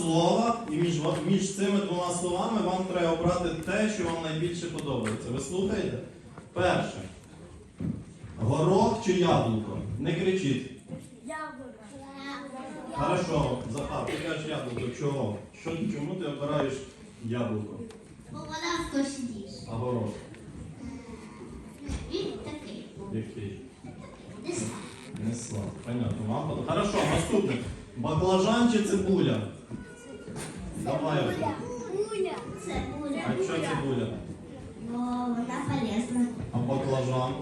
слова, і між, між цими двома словами вам треба обрати те, що вам найбільше подобається. Ви слухаєте? Перше. Горох чи яблуко? Не кричіть. Яблуко. Хорошо, Захар, ти кажеш яблуко. Чого? Що, чому ти обираєш яблуко, Бо вона вкусніша. а горох? Він такий. Який? Не слав. Понятно, вам. Хорошо, наступне. Баклажан чи цибуля? Давай. Це буде. А що цибуля? Бо вона полезна. А баклажан?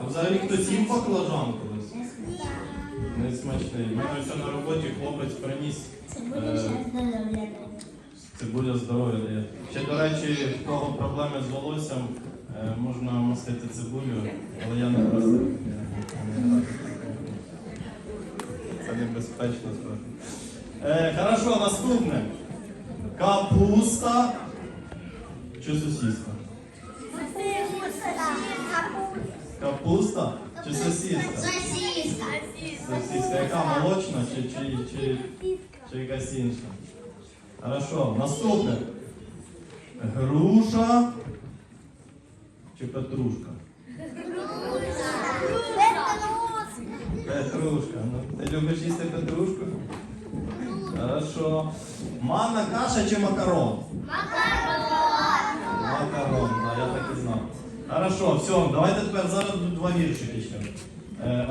А взагалі хтось їв баклажан колись? Не смачний. Мене все на роботі хлопець приніс Це буде ще здоров'я. цибуля здоров'я дає. Ще, до речі, в кого проблеми з волоссям, е, можна мастити цибулю, але я не просто. Це небезпечно трохи. Е, хорошо, наступне. Капуста чи сосиска? Капуста чи сосиска? Сосиска. Сосиска яка молочна чи, чи, чи, чи якась інша? Хорошо, наступне. Груша чи петрушка? Петрушка. Ну, ти любиш їсти петрушку? Хорошо. Манна каша чи макарон? Макарон, Макарон, да, я так і знав. Хорошо, все, давайте тепер зараз два віршики ще. Е,